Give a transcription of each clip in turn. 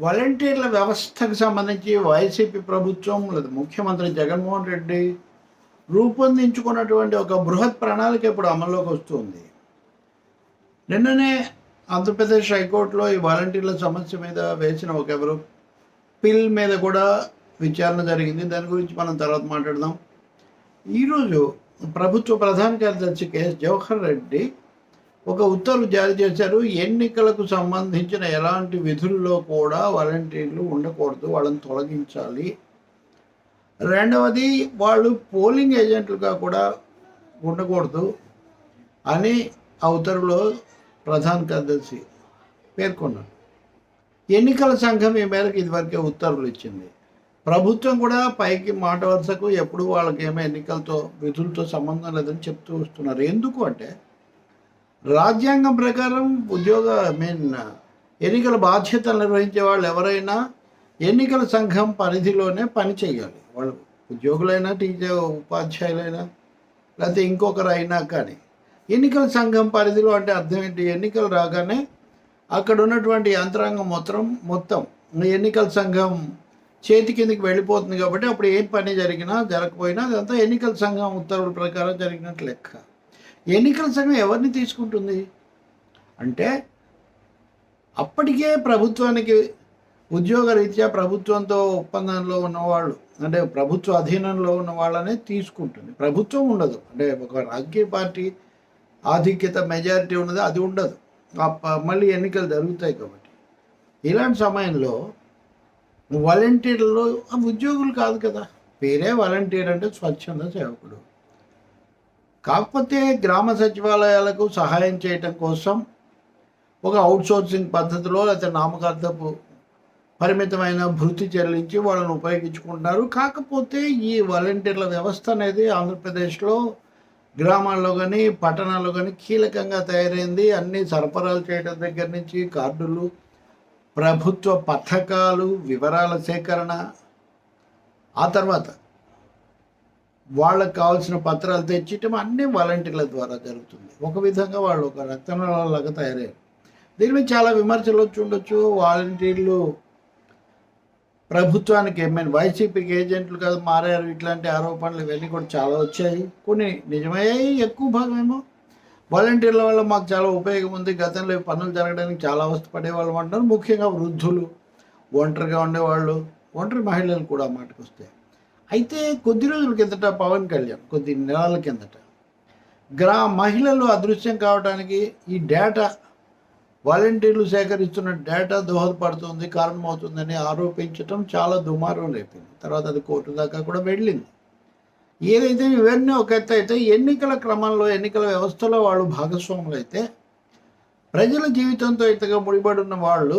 వాలంటీర్ల వ్యవస్థకు సంబంధించి వైసీపీ ప్రభుత్వం లేదా ముఖ్యమంత్రి జగన్మోహన్ రెడ్డి రూపొందించుకున్నటువంటి ఒక బృహత్ ప్రణాళిక ఇప్పుడు అమల్లోకి వస్తుంది. నిన్ననే ఆంధ్రప్రదేశ్ హైకోర్టులో ఈ వాలంటీర్ల సమస్య మీద వేసిన ఒక ఎవరు? పిల్ మీద కూడా విచారణ జరిగింది. దాని గురించి మనం తర్వాత మాట్లాడదాం. ఈరోజు ప్రభుత్వ ప్రధాన కార్యదర్శి కెఎస్ జవహర్ రెడ్డి ఒక ఉత్తర్వు జారీ చేశారు. ఎన్నికలకు సంబంధించిన ఎలాంటి విధుల్లో కూడా వాలంటీర్లు ఉండకూడదు. వాళ్ళని తొలగించాలి. రెండవది వాళ్ళు పోలింగ్ ఏజెంట్లుగా కూడా ఉండకూడదు అని ఆ ఉత్తర్వులో ప్రధాన కార్యదర్శి పేర్కొన్నారు. ఎన్నికల సంఘం ఈ మేరకు ఇదివరకే ఉత్తర్వులు ఇచ్చింది. ప్రభుత్వం కూడా పైకి మాట వరుసకు ఎప్పుడు వాళ్ళకి ఏమో ఎన్నికలతో విధులతో సంబంధం లేదని చెప్తూ వస్తున్నారు. ఎందుకు అంటే రాజ్యాంగం ప్రకారం ఉద్యోగ ఐ మీన్ ఎన్నికల బాధ్యతలు నిర్వహించే వాళ్ళు ఎవరైనా ఎన్నికల సంఘం పరిధిలోనే పని చేయాలి. వాళ్ళు ఉద్యోగులైనా టీచర్ ఉపాధ్యాయులైనా లేకపోతే ఇంకొకరు అయినా కానీ. ఎన్నికల సంఘం పరిధిలో అంటే అర్థం ఏంటి? ఎన్నికలు రాగానే అక్కడ ఉన్నటువంటి యంత్రాంగం మొత్తం మొత్తం ఎన్నికల సంఘం చేతి కిందకి వెళ్ళిపోతుంది కాబట్టి అప్పుడు ఏం పని జరిగినా జరగకపోయినా అదంతా ఎన్నికల సంఘం ఉత్తర్వుల ప్రకారం జరిగినట్టు లెక్క. ఎన్నికల సంఘం ఎవరిని తీసుకుంటుంది? అంటే అప్పటికే ప్రభుత్వానికి ఉద్యోగ రీత్యా ప్రభుత్వంతో ఒప్పందంలో ఉన్నవాళ్ళు అంటే ప్రభుత్వ అధీనంలో ఉన్న వాళ్ళనే తీసుకుంటుంది. ప్రభుత్వం ఉండదు. అంటే ఒక రాజకీయ పార్టీ ఆధిక్యత మెజారిటీ ఉన్నది అది ఉండదు. మళ్ళీ ఎన్నికలు జరుగుతాయి కాబట్టి. ఇలాంటి సమయంలో వాలంటీర్లు ఆ ఉద్యోగులు కాదు కదా. పేరే వాలంటీర్ అంటే స్వచ్ఛంద సేవకుడు. కాకపోతే గ్రామ సచివాలయాలకు సహాయం చేయటం కోసం ఒక అవుట్సోర్సింగ్ పద్ధతిలో లేకపోతే నామకార్థపు పరిమితమైన భృతి చెల్లించి వాళ్ళని ఉపయోగించుకుంటున్నారు. కాకపోతే ఈ వాలంటీర్ల వ్యవస్థ అనేది ఆంధ్రప్రదేశ్లో గ్రామాల్లో కానీ పట్టణాల్లో కానీ కీలకంగా తయారైంది. అన్ని సరఫరాలు చేయడం దగ్గర నుంచి కార్డులు ప్రభుత్వ పథకాలు వివరాల సేకరణ ఆ తర్వాత వాళ్ళకి కావాల్సిన పత్రాలు తెచ్చిటం అన్నీ వాలంటీర్ల ద్వారా జరుగుతుంది. ఒక విధంగా వాళ్ళు ఒక రక్తనాళాలాగా తయారయ్యారు. దీని మీద చాలా విమర్శలు వచ్చి ఉండొచ్చు. వాలంటీర్లు ప్రభుత్వానికి ఏమైనా వైసీపీకి ఏజెంట్లు కదా మారారు. ఇట్లాంటి ఆరోపణలు ఇవన్నీ కూడా చాలా వచ్చాయి. కొన్ని నిజమయ్యాయి ఎక్కువ భాగమేమో. వాలంటీర్ల వల్ల మాకు చాలా ఉపయోగం ఉంది. గతంలో పనులు జరగడానికి చాలా అవస్థపడేవాళ్ళు అంటారు ముఖ్యంగా వృద్ధులు ఒంటరిగా ఉండేవాళ్ళు ఒంటరి మహిళలు కూడా మాటకు వస్తాయి. అయితే కొద్ది రోజుల కిందట పవన్ కళ్యాణ్ కొద్ది నెలల కిందట గ్రా మహిళలు అదృశ్యం కావడానికి ఈ డేటా వాలంటీర్లు సేకరిస్తున్న డేటా దోహదపడుతుంది కారణమవుతుందని ఆరోపించటం చాలా దుమారం రేపింది. తర్వాత అది కోర్టు దాకా కూడా వెళ్ళింది. ఏదైతే ఇవన్నీ ఒక ఎత్తు అయితే ఎన్నికల క్రమంలో ఎన్నికల వ్యవస్థలో వాళ్ళు భాగస్వాములు అయితే ప్రజల జీవితంతో ఇంతగా ముడిపడి ఉన్న వాళ్ళు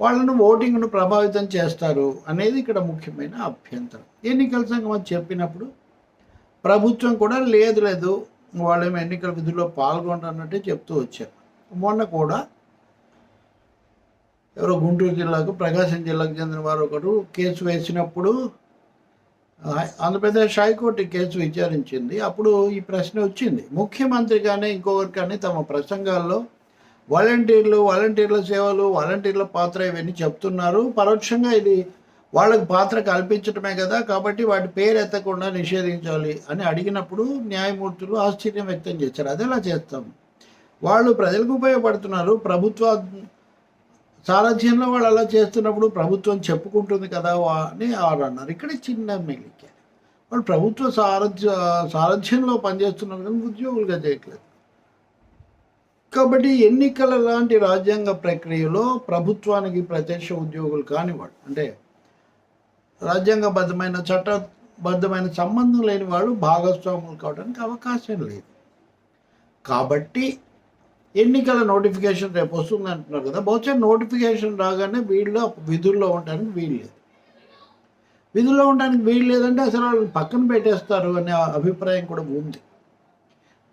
వాళ్ళను ఓటింగ్ను ప్రభావితం చేస్తారు అనేది ఇక్కడ ముఖ్యమైన అభ్యంతరం. ఎన్నికల సంఘం అని చెప్పినప్పుడు ప్రభుత్వం కూడా లేదు లేదు వాళ్ళేమో ఎన్నికల విధుల్లో పాల్గొంటున్నట్టే చెప్తూ వచ్చారు. మొన్న కూడా ఎవరో గుంటూరు జిల్లాకు ప్రకాశం జిల్లాకు చెందిన వారు ఒకరు కేసు వేసినప్పుడు ఆంధ్రప్రదేశ్ హైకోర్టు కేసు విచారించింది. అప్పుడు ఈ ప్రశ్న వచ్చింది. ముఖ్యమంత్రి కానీ ఇంకొకరు కానీ తమ ప్రసంగాల్లో వాలంటీర్లు వాలంటీర్ల సేవలు వాలంటీర్ల పాత్ర ఇవన్నీ చెప్తున్నారు. పరోక్షంగా ఇది వాళ్ళకు పాత్ర కల్పించడమే కదా కాబట్టి వాటి పేరు ఎత్తకుండా నిషేధించాలి అని అడిగినప్పుడు న్యాయమూర్తులు ఆశ్చర్యం వ్యక్తం చేశారు. అదేలా చేస్తాం? వాళ్ళు ప్రజలకు ఉపయోగపడుతున్నారు. ప్రభుత్వ సారథ్యంలో వాళ్ళు అలా చేస్తున్నప్పుడు ప్రభుత్వం చెప్పుకుంటుంది కదా వా- అని వారు అన్నారు. ఇక్కడ చిన్న మెలిక. వాళ్ళు ప్రభుత్వ సారథ్య సారథ్యంలో పనిచేస్తున్నారు కానీ ఉద్యోగులుగా చేయట్లేదు. కాబట్టి ఎన్నికల లాంటి రాజ్యాంగ ప్రక్రియలో ప్రభుత్వానికి ప్రత్యక్ష ఉద్యోగులు కానివాడు అంటే రాజ్యాంగబద్ధమైన చట్టబద్ధమైన సంబంధం లేని వాళ్ళు భాగస్వాములు కావడానికి అవకాశం లేదు. కాబట్టి ఎన్నికల నోటిఫికేషన్ రేపు వస్తుంది అంటున్నారు కదా బహుశా నోటిఫికేషన్ రాగానే వీళ్ళు విధుల్లో ఉండడానికి వీలు లేదు. విధుల్లో ఉండడానికి వీలు లేదంటే అసలు వాళ్ళని పక్కన పెట్టేస్తారు అనే అభిప్రాయం కూడా ఉంది.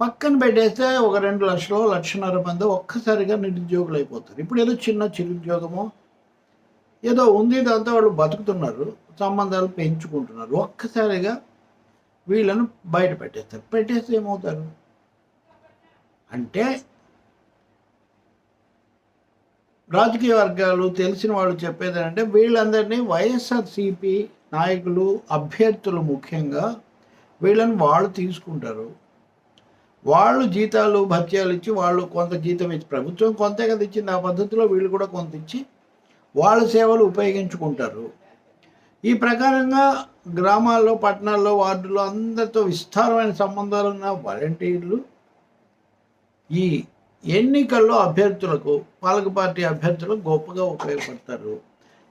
పక్కన పెట్టేస్తే ఒక రెండు లక్షలు లక్షన్నర మంది ఒక్కసారిగా నిరుద్యోగులు అయిపోతారు. ఇప్పుడు ఏదో చిన్న చిరుద్యోగమో ఏదో ఉంది దాంతో వాళ్ళు బతుకుతున్నారు సంబంధాలు పెంచుకుంటున్నారు ఒక్కసారిగా వీళ్ళను బయట పెట్టేస్తారు. పెట్టేస్తే ఏమవుతారు? అంటే రాజకీయ వర్గాలు తెలిసిన వాళ్ళు చెప్పేది అంటే వీళ్ళందరినీ వైఎస్ఆర్సిపి నాయకులు అభ్యర్థులు ముఖ్యంగా వీళ్ళని వాళ్ళు తీసుకుంటారు. వాళ్ళు జీతాలు భత్యాలు ఇచ్చి వాళ్ళు కొంత జీతం ఇచ్చి ప్రభుత్వం కొంతే కదా ఇచ్చింది. ఆ పద్ధతిలో వీళ్ళు కూడా కొంత ఇచ్చి వాళ్ళ సేవలు ఉపయోగించుకుంటారు. ఈ ప్రకారంగా గ్రామాల్లో పట్టణాల్లో వార్డుల్లో అందరితో విస్తారమైన సంబంధాలు ఉన్న వాలంటీర్లు ఈ ఎన్నికల్లో అభ్యర్థులకు పాలక పార్టీ అభ్యర్థులకు గొప్పగా ఉపయోగపడతారు.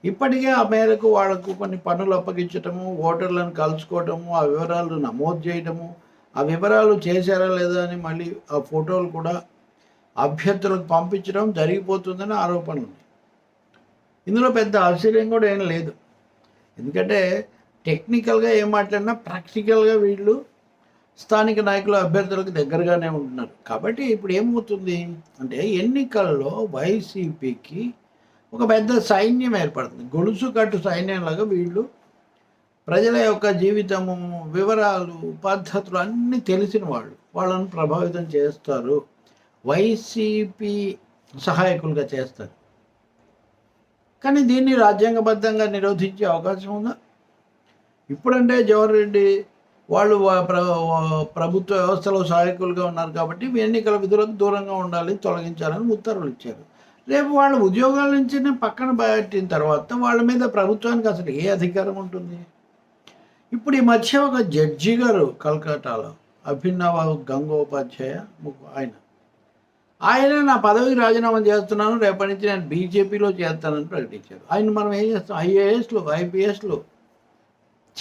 ఇప్పటికే ఆ మేరకు వాళ్ళకు కొన్ని పనులు అప్పగించటము ఓటర్లను కలుసుకోవటము ఆ వివరాలు నమోదు చేయడము ఆ వివరాలు చేశారా లేదా అని మళ్ళీ ఆ ఫోటోలు కూడా అభ్యర్థులకు పంపించడం జరిగిపోతుందని ఆరోపణ ఉంది. ఇందులో పెద్ద ఆశ్చర్యం కూడా ఏం లేదు. ఎందుకంటే టెక్నికల్గా ఏం మాట్లాడినా ప్రాక్టికల్గా వీళ్ళు స్థానిక నాయకులు అభ్యర్థులకు దగ్గరగానే ఉంటున్నారు. కాబట్టి ఇప్పుడు ఏమవుతుంది అంటే ఎన్నికల్లో వైసీపీకి ఒక పెద్ద సైన్యం ఏర్పడుతుంది. గొలుసు కట్టు సైన్యంలాగా వీళ్ళు ప్రజల యొక్క జీవితము వివరాలు పద్ధతులు అన్నీ తెలిసిన వాళ్ళు. వాళ్ళను ప్రభావితం చేస్తారు. వైసీపీ సహాయకులుగా చేస్తారు. కానీ దీన్ని రాజ్యాంగబద్ధంగా నిరోధించే అవకాశం ఉందా? ఇప్పుడంటే జవహర్ రెడ్డి వాళ్ళు ప్రభుత్వ వ్యవస్థలో సహాయకులుగా ఉన్నారు కాబట్టి ఎన్నికల విధులకు దూరంగా ఉండాలి తొలగించాలని ఉత్తర్వులు ఇచ్చారు. రేపు వాళ్ళు ఉద్యోగాల నుంచి పక్కన పెట్టిన తర్వాత వాళ్ళ మీద ప్రభుత్వానికి అసలు ఏ అధికారం ఉంటుంది? ఇప్పుడు ఈ మధ్య ఒక జడ్జి గారు కలకత్తాలో అభినవ గంగోపాధ్యాయ ఆయన. ఆయన నా పదవికి రాజీనామా చేస్తున్నాను రేపటి నుంచి నేను బీజేపీలో చేస్తానని ప్రకటించారు. ఆయన మనం ఏం చేస్తాం? ఐఏఎస్లు ఐపీఎస్లు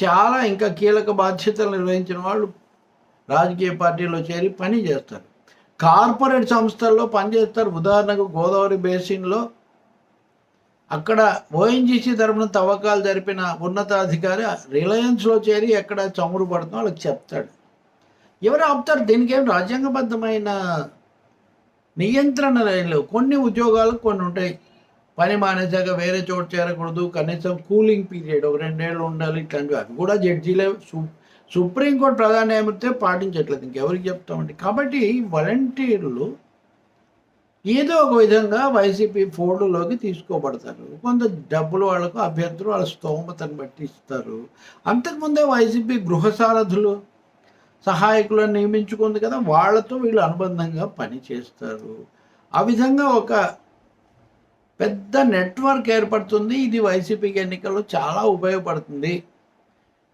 చాలా ఇంకా కీలక బాధ్యతలు నిర్వహించిన వాళ్ళు రాజకీయ పార్టీలో చేరి పని చేస్తారు. కార్పొరేట్ సంస్థల్లో పనిచేస్తారు. ఉదాహరణకు గోదావరి బేసిన్లో అక్కడ ఓఎన్జీసీ తరఫున తవ్వకాలు జరిపిన ఉన్నతాధికారి రిలయన్స్లో చేరి ఎక్కడ చమురు పడుతుందో వాళ్ళకి చెప్తాడు. ఎవరు ఆపుతారు? దీనికి ఏం రాజ్యాంగబద్ధమైన నియంత్రణ లేవు. కొన్ని ఉద్యోగాలు కొన్ని ఉంటాయి. పని మానేశాక వేరే చోటు చేరకూడదు. కనీసం కూలింగ్ పీరియడ్ ఒక రెండేళ్ళు ఉండాలి. ఇట్లాంటివి అవి కూడా జడ్జీలే సు సుప్రీంకోర్టు ప్రధాన న్యాయమూర్తి పాటించట్లేదు. ఇంకెవరికి చెప్తామండి? కాబట్టి వాలంటీర్లు ఏదో ఒక విధంగా వైసీపీ ఫోల్డ్లోకి తీసుకోబడతారు. కొంత డబ్బులు వాళ్ళకు అభ్యర్థులు వాళ్ళ స్తోమతను బట్టి ఇస్తారు. అంతకుముందే వైసీపీ గృహ సారథులు సహాయకులను నియమించుకుంది కదా వాళ్ళతో వీళ్ళు అనుబంధంగా పని చేస్తారు. ఆ విధంగా ఒక పెద్ద నెట్వర్క్ ఏర్పడుతుంది. ఇది వైసీపీకి ఎన్నికల్లో చాలా ఉపయోగపడుతుంది.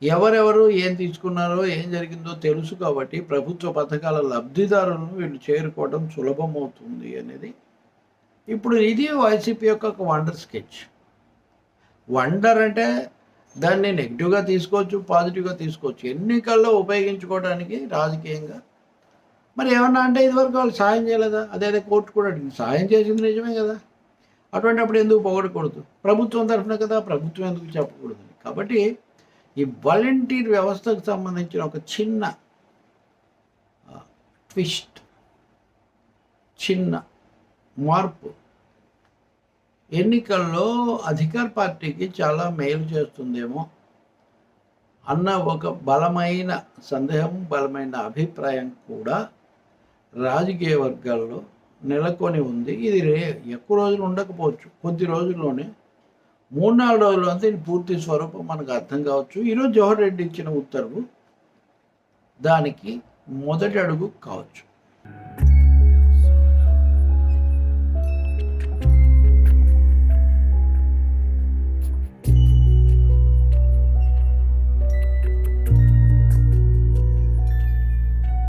ఎవరెవరు ఏం తీసుకున్నారో ఏం జరిగిందో తెలుసు కాబట్టి ప్రభుత్వ పథకాల లబ్ధిదారులను వీళ్ళు చేరుకోవడం సులభమవుతుంది అనేది. ఇప్పుడు ఇది వైసీపీ యొక్క ఒక వండర్ స్కెచ్. వండర్ అంటే దాన్ని నెగిటివ్గా తీసుకోవచ్చు పాజిటివ్గా తీసుకోవచ్చు. ఎన్నికల్లో ఉపయోగించుకోవడానికి రాజకీయంగా. మరి ఏమన్నా అంటే ఇదివరకు వాళ్ళు సాయం చేయలేదా? అదే అదే కోర్టు కూడా సాయం చేసింది నిజమే కదా. అటువంటి అప్పుడు ఎందుకు పొగడకూడదు? ప్రభుత్వం తరఫున కదా ప్రభుత్వం ఎందుకు చెప్పకూడదు కాబట్టి ఈ వాలంటీర్ వ్యవస్థకు సంబంధించిన ఒక చిన్న ట్విస్ట్ చిన్న మార్పు. ఎన్నికల్లో అధికార పార్టీకి చాలా మేలు చేస్తుందేమో అన్న ఒక బలమైన సందేహం బలమైన అభిప్రాయం కూడా రాజకీయ వర్గాల్లో నెలకొని ఉంది. ఇది రే ఎక్కువ రోజులు ఉండకపోవచ్చు. కొద్ది రోజుల్లోనే మూడు నాలుగు రోజులు అంతా ఇది పూర్తి స్వరూపం మనకు అర్థం కావచ్చు. ఈరోజు జవహర్ రెడ్డి ఇచ్చిన ఉత్తర్వు దానికి మొదటి అడుగు కావచ్చు.